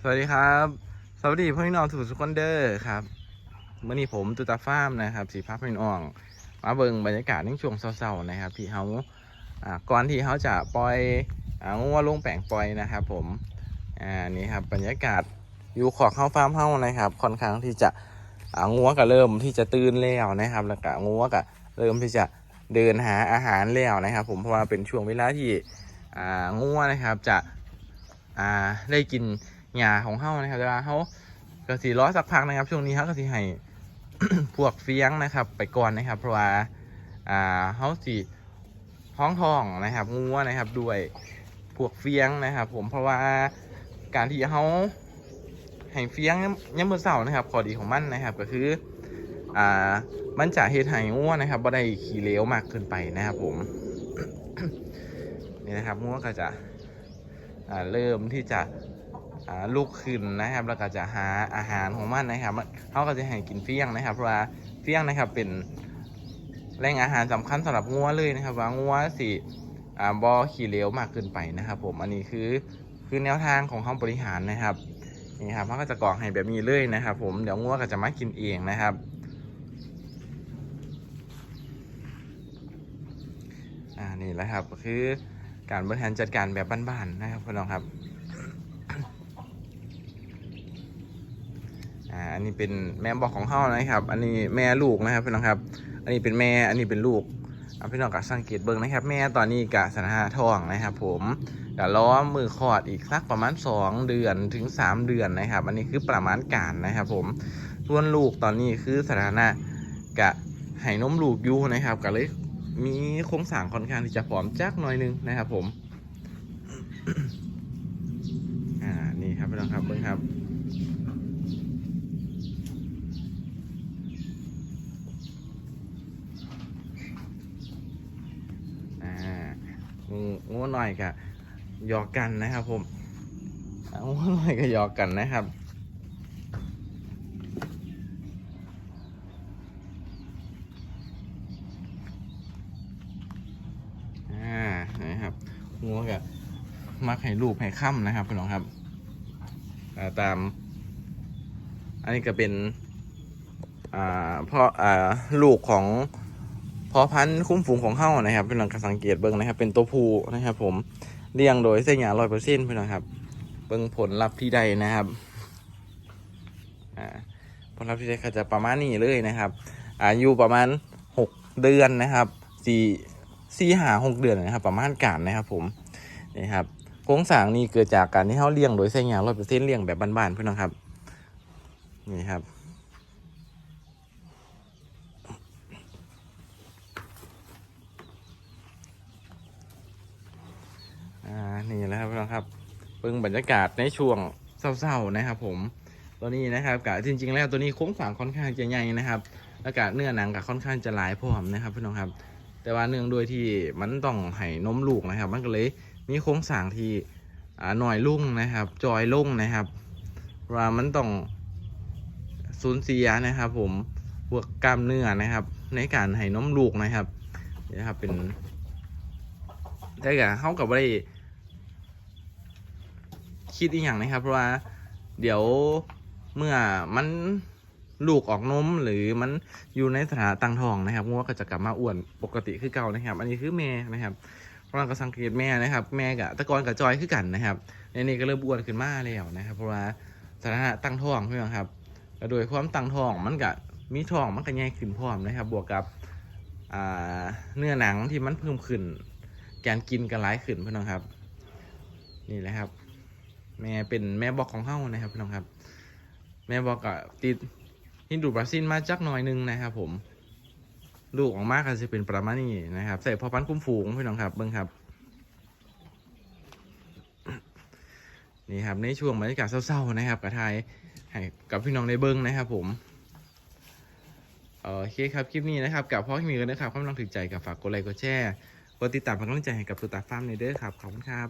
สวัสดีครับ สวัสดีพี่น้องทุกคนเด้อครับเมื่อนี้ผมตุตาฟาร์มนะครับ สีภาพพี่น้อง มาเบิ่งบรรยากาศในช่วงเศร้าๆนะครับ ที่เขาอ่าก่อนที่เขาจะปล่อยอ่างัวลงแปลงปล่อยนะครับ ผมอ่านี่ครับบรรยากาศอยู่ขอกเข้าฟาร์มเฮ้านะครับ ค่อนข้างที่จะอ่างัวก็เริ่มที่จะตื่นแล้วนะครับ แล้วก็งัวก็เริ่มที่จะเดินหาอาหารแล้วนะครับ ผมเพราะว่าเป็นช่วงเวลาที่อ่างัวนะครับจะอ่าได้กิน หญ้าของเฮานะครับแต่ว่าเฮาก็สิรอสักพักนะครับ ช่วงนี้เฮาก็สิให้ พวกเฟี้ยงนะครับ ไปก่อนนะครับ เพราะว่าอ่าเฮาสิท้องทองนะครับงัวนะครับ ด้วยพวกเฟี้ยงนะครับ ผมเพราะว่าการที่เฮาให้เฟี้ยงยามมื้อเช้านะครับข้อดีของมันนะครับ ก็คืออ่ามันจะเฮ็ดให้งัวนะครับบ่ได้ขี้เหลวมากเกินไปนะครับผมนี่นะครับงัวก็จะอ่าเริ่มที่จะ ลูกขึ้นนะครับ แล้วก็จะหาอาหารของมันนะครับเขาก็จะให้กินเฟี้ยงนะครับเพราะว่าเฟี้ยงนะครับเป็นแหล่งอาหารสำคัญสำหรับงัวเลยนะครับ ว่างัวสิอ่บอขี่เหลวมากเกินไปนะครับ ผมอันนี้คือคือแนวทางของเขาบริหารนะครับนี่ครับเขาก็จะกรอกให้แบบนี้เลยนะครับ ผมเดี๋ยวงัวก็จะมากินเองนะครับอ่านี่แหละครับคือการบริหารจัดการแบบบ้านๆนะครับพี่น้องครับ อ่าอันนี้เป็นแม่บอกของเฮานะครับ อันนี้แม่ลูกนะครับพี่น้องครับ อันนี้เป็นแม่อันนี้เป็นลูกอ่าพี่น้องก็สังเกตเบิ่งนะครับ แม่ตอนนี้กะสถานะท้องนะครับ ผมกะล้อมือคลอดอีกสักประมาณ 2 เดือนถึง 3 เดือนนะครับ อันนี้คือประมาณการนะครับ ผมส่วนลูกตอนนี้คือสถานะกะให้นมลูกอยู่นะครับก็เลยมีโครงสร้างค่อนข้างที่จะผอมจักหน่อยนึงนะครับ ผมอ่านี่ครับพี่น้องครับเบิ่งครับ อ่า งูงูหน่อยกับหยอกกันนะครับ ผมอ่างูหน่อยกับหยอกกันนะครับอ่านะครับงูกับมักให้ลูกให้ค่ำนะครับพี่น้องครับาตาม อันนี้ก็เป็นอ่าพ่ออ่าลูกของ พอพันธุ์คุ้มฝูงของเฮ้านะครับเป็นหลังการสังเกตเบิ้งนะครับ เป็นตัวผู้นะครับ ผมเลี้ยงโดยเส้นหยาร้อยเปอร์เซ็นต์พี่น้องครับ เบิ้งผลลัพธ์ที่ได้นะครับผลลัพธ์ที่ได้ก็จะประมาณนี้เลยนะครับ อายุประมาณหกเดือนนะครับสี่สี่หาหกเดือนนะครับ ประมาณการนะครับผมนี่ครับโครงสร้างนี้เกิดจากการที่เขาเลี้ยงโดยเส้นหยาร้อยเปอร์เซ็นต์เลี้ยงแบบบ้านๆเพี่น้องครับนี่ครับ อ่า นี่แหละครับพี่น้องครับเบิ่งบรรยากาศในช่วงเศร้าๆนะครับ ผมตัวนี้นะครับกะจริง ๆ แล้วตัวนี้โค้งฝั่งค่อนข้างจะใหญ่นะครับแล้วกะเนื้อหนังกะค่อนข้างจะหลายพร้อมนะครับพี่น้องครับ แต่ว่าเนื่องโดวยที่มันต้องให้นมลูกนะครับ มันก็เลยมีโครงสางที่หน่อยลุ่งนะครับ จอยลุ่งนะครับว่ามันต้องสูญเสียนะครับ ผมพวกกล้ามเนื้อนะครับ ในการให้นมลูกนะครับนี่นะครับเป็นแต่ก็เขากับไม่ได้ คิดอีกอย่างนะครับ เพราะว่าเดี๋ยวเมื่อมันลูกออกนมหรือมันอยู่ในสถานะตั้งท้องนะครับงัวก็จะกลับมาอ้วนปกติคือเก่านะครับ อันนี้คือแม่นะครับเพราะเราก็สังเกตแม่นะครับ แม่กับตะกอนกับจอยคือกันนะครับในนี้ก็เริ่มอ้วนขึ้นมาแล้วนะครับ เพราะว่าสถานะตั้งท้องเพื่อนครับโดยความตั้งท้องมันก็มีท้องมันก็ใหญ่ขึ้นพร้อมนะครับ บวกกับเนื้อหนังที่มันเพิ่มขึ้นการกินกันร้ายขึ้นเพี่องครับ นี่แหละครับ แม่เป็นแม่บอกของเฮ้านะครับพี่น้องครับ แม่บอกกับติดฮินดูบราซิลมาจักหน่อยหนึงนะครับ ผม ลูกออกมาก็จะเป็นประมาณนี้นะครับ ใส่พอพันคุ้มฝูงพี่น้องครับเบิ้งครับนี่ครับในช่วงบรรยากาศเศร้าๆนะครับกับไทยให้กับพี่น้องในเบิ้งนะครับ ผมโอเคครับคลิปนี้นะครับกับพ่อที่มีกันนะครับกำลังถึงใจกับฝากกดไลค์กดแชร์กดติดตามเป็นกำลังใจให้กับตัวตาฟาร์มในเด้อครับขอบคุณครับ